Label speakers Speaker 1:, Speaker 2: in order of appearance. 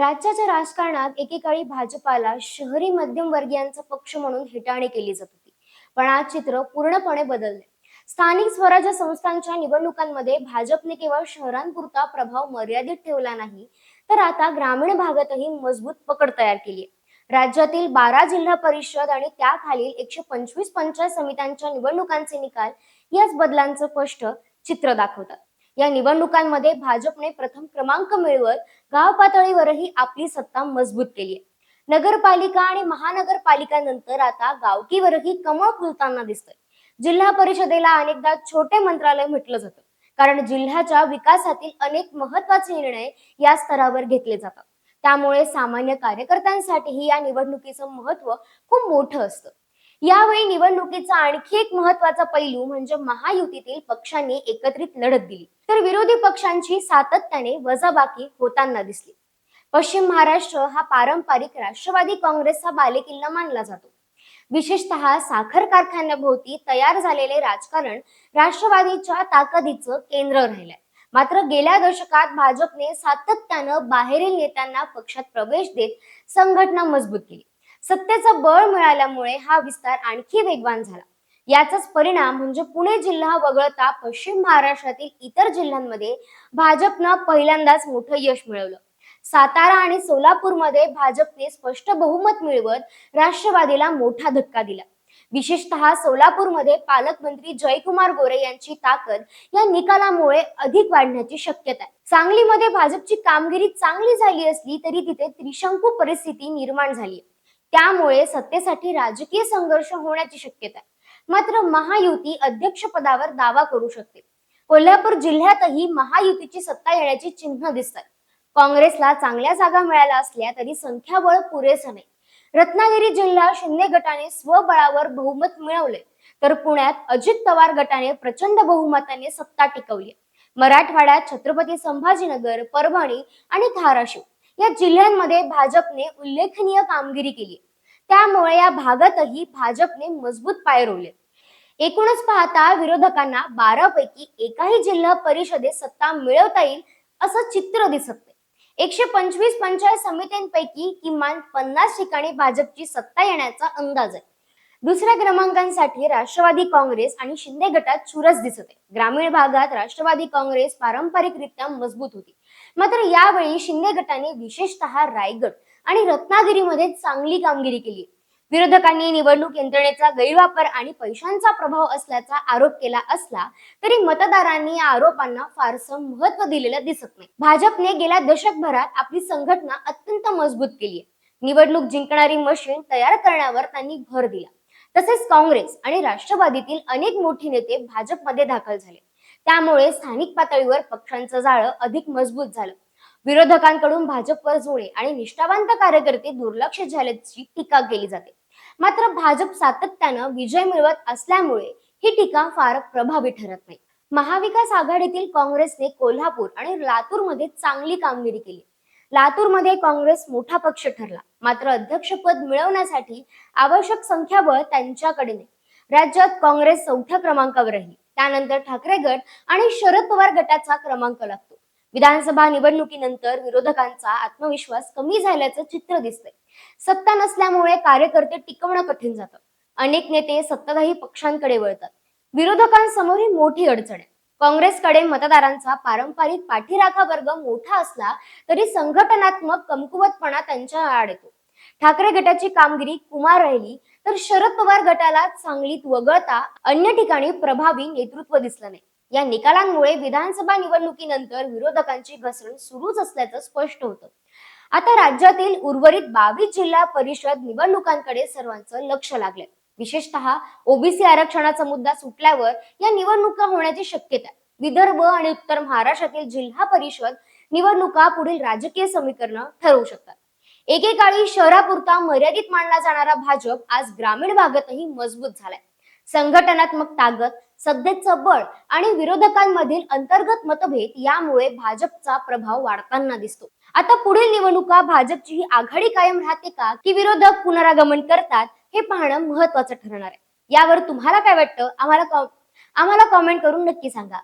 Speaker 1: राज्याच्या राजकारणात एकेकाळी भाजपाला शहरी मध्यमवर्गीयांचा पक्ष म्हणून हेटाळणी केली जात होती. पण आज चित्र पूर्णपणे बदलले. स्थानिक स्वराज्य संस्थांच्या निवडणुकांमध्ये भाजपने केवळ शहरांपुरता प्रभाव मर्यादित ठेवला नाही तर आता ग्रामीण भागातही मजबूत पकड तयार केली आहे. राज्यातील बारा जिल्हा परिषद आणि त्याखालील एकशे पंचवीस पंचायत समित्यांच्या निवडणुकांचे निकाल याच बदलांचं स्पष्ट चित्र दाखवतात. या निवडणुकांमध्ये भाजपने प्रथम क्रमांक मिळवत गाव पातळीवरही आपली सत्ता मजबूत केली आहे. नगरपालिका आणि महानगरपालिकानंतर आता गावकीवरही कमळ फुलताना दिसतंय. जिल्हा परिषदेला अनेकदा छोटे मंत्रालय म्हटलं जातं. कारण जिल्ह्याच्या विकासातील अनेक महत्त्वाचे निर्णय या स्तरावर घेतले जातात. त्यामुळे सामान्य कार्यकर्त्यांसाठीही या निवडणुकीचं महत्त्व खूप मोठं असतं. यावेळी निवडणुकीचा आणखी एक महत्त्वाचा पैलू म्हणजे महायुतीतील पक्षांनी एकत्रित लढत दिली. तर विरोधी पक्षांची सातत्याने वजाबाकी होताना दिसली. पश्चिम महाराष्ट्र हा पारंपरिक राष्ट्रवादी काँग्रेसचा बालेकिल्ला मानला जातो. विशेषतः साखर कारखान्याभोवती तयार झालेले राजकारण राष्ट्रवादीच्या ताकदीचं केंद्र राहिलंय. मात्र गेल्या दशकात भाजपने सातत्यानं बाहेरील नेत्यांना पक्षात प्रवेश देत संघटना मजबूत केली. सत्तेचं बळ मिळाल्यामुळे हा विस्तार आणखी वेगवान झाला. याचाच परिणाम म्हणजे पुणे जिल्हा वगळता पश्चिम महाराष्ट्रातील इतर जिल्ह्यांमध्ये भाजपनं पहिल्यांदाच मोठं यश मिळवलं. सातारा आणि सोलापूरमध्ये भाजपने स्पष्ट बहुमत मिळवत राष्ट्रवादीला मोठा धक्का दिला. विशेषतः सोलापूरमध्ये पालकमंत्री जयकुमार गोरे यांची ताकद या निकालामुळे अधिक वाढण्याची शक्यता आहे. सांगलीमध्ये भाजपची कामगिरी चांगली झाली असली तरी तिथे त्रिशंकू परिस्थिती निर्माण झाली त्यामुळे सत्तेसाठी राजकीय संघर्ष होण्याची शक्यता आहे. मात्र महायुती अध्यक्षपदावर दावा करू शकते. कोल्हापूर जिल्ह्यातही महायुतीची सत्ता येण्याची चिन्ह दिसतात. काँग्रेसला चांगल्या जागा मिळाल्या असल्या तरी संख्याबळ पुरेसं नाही. रत्नागिरी जिल्हा शिंदे गटाने स्वबळावर बहुमत मिळवले. तर पुण्यात अजित पवार गटाने प्रचंड बहुमताने सत्ता टिकवली मराठवाड्यात छत्रपती संभाजीनगर परभणी आणि धाराशिव या जिल्ह्यांमध्ये भाजपने उल्लेखनीय कामगिरी केली. त्यामुळे या भागातही भाजपने मजबूत पाय रोवले. एकूणच पाहता विरोधकांना बारा पैकी एकाही जिल्हा परिषदेत सत्ता मिळवता येईल असं चित्र दिसत एकशे पंचवीस पंचायत समित्यांपैकी किमान पन्नास ठिकाणी भाजपची सत्ता येण्याचा अंदाज आहे. दुसऱ्या क्रमांकांसाठी राष्ट्रवादी काँग्रेस आणि शिंदे गटात चुरस दिसत आहे. ग्रामीण भागात राष्ट्रवादी काँग्रेस पारंपरिकरित्या मजबूत होती. मात्र यावेळी शिंदे गटाने विशेषतः रायगड आणि रत्नागिरीमध्ये चांगली कामगिरी केली. विरोधकांनी निवडणूक यंत्रणेचा गैरवापर आणि पैशांचा प्रभाव असल्याचा आरोप केला असला तरी मतदारांनी या आरोपांना फारसं महत्त्व दिलेलं दिसत नाही. भाजपने गेल्या दशकभरात आपली संघटना अत्यंत मजबूत केली आहे. निवडणूक जिंकणारी मशीन तयार करण्यावर त्यांनी भर दिला. तसेच काँग्रेस आणि राष्ट्रवादीतील अनेक मोठे नेते भाजपमध्ये दाखल झाले. त्यामुळे स्थानिक पातळीवर पक्षांचं जाळं अधिक मजबूत झालं. विरोधकांकडून भाजपवर जोडे आणि निष्ठावंत कार्यकर्ते दुर्लक्ष झाल्याची टीका केली जाते. मात्र भाजप सातत्यानं विजय मिळवत असल्यामुळे ही टीका फार प्रभावी ठरत नाही. महाविकास आघाडीतील काँग्रेसने कोल्हापूर आणि लातूरमध्ये चांगली कामगिरी केली. लातूरमध्ये काँग्रेस मोठा पक्ष ठरला. मात्र अध्यक्षपद मिळवण्यासाठी आवश्यक संख्याबळ त्यांच्याकडे नाही. राज्यात काँग्रेस चौथ्या क्रमांकावर राहिली. त्यानंतर ठाकरे गट आणि शरद पवार गटाचा क्रमांक लागतो. विधानसभा निवडणुकीनंतर विरोधकांचा आत्मविश्वास कमी झाल्याचं चित्र दिसतंय. सत्ता नसल्यामुळे कार्यकर्ते टिकवणं कठीण जातं. अनेक नेते सत्ताधारी पक्षांकडे वळतात. विरोधकांसमोर ही मोठी अडचण आहे. काँग्रेसकडे मतदारांचा पारंपरिक पाठीराखा वर्ग मोठा असला तरी संघटनात्मक कमकुवतपणा त्यांच्या आड येतो. ठाकरे गटाची कामगिरी कुमार राहिली तर शरद पवार गटाला सांगलीत वगळता अन्य ठिकाणी प्रभावी नेतृत्व दिसलं नाही. या निकालांमुळे विधानसभा निवडणुकीनंतर विरोधकांची घसरण सुरूच असल्याचं स्पष्ट होतं. आता राज्यातील उर्वरित बावीस जिल्हा परिषद निवडणुकांकडे सर्वांचं लक्ष लागलंय. विशेषतः ओबीसी आरक्षणाचा मुद्दा सुटल्यावर या निवडणुका होण्याची शक्यता. आहे विदर्भ आणि उत्तर महाराष्ट्रातील जिल्हा परिषद निवडणुका पुढील राजकीय समीकरण ठरवू शकतात. एकेकाळी शहरापुरता मर्यादित मानला जाणारा भाजप आज ग्रामीण भागातही मजबूत झालाय. संघटनात्मक ताकद सध्याचं बळ आणि विरोधकांमधील अंतर्गत मतभेद यामुळे भाजपचा प्रभाव वाढताना दिसतो. आता पुढील निवडणुका भाजपची ही आघाडी कायम राहते का की विरोधक पुनरागमन करतात हे पाहणं महत्वाचं ठरणार आहे. यावर तुम्हाला काय वाटतं? आम्हाला आम्हाला कॉमेंट करून नक्की सांगा.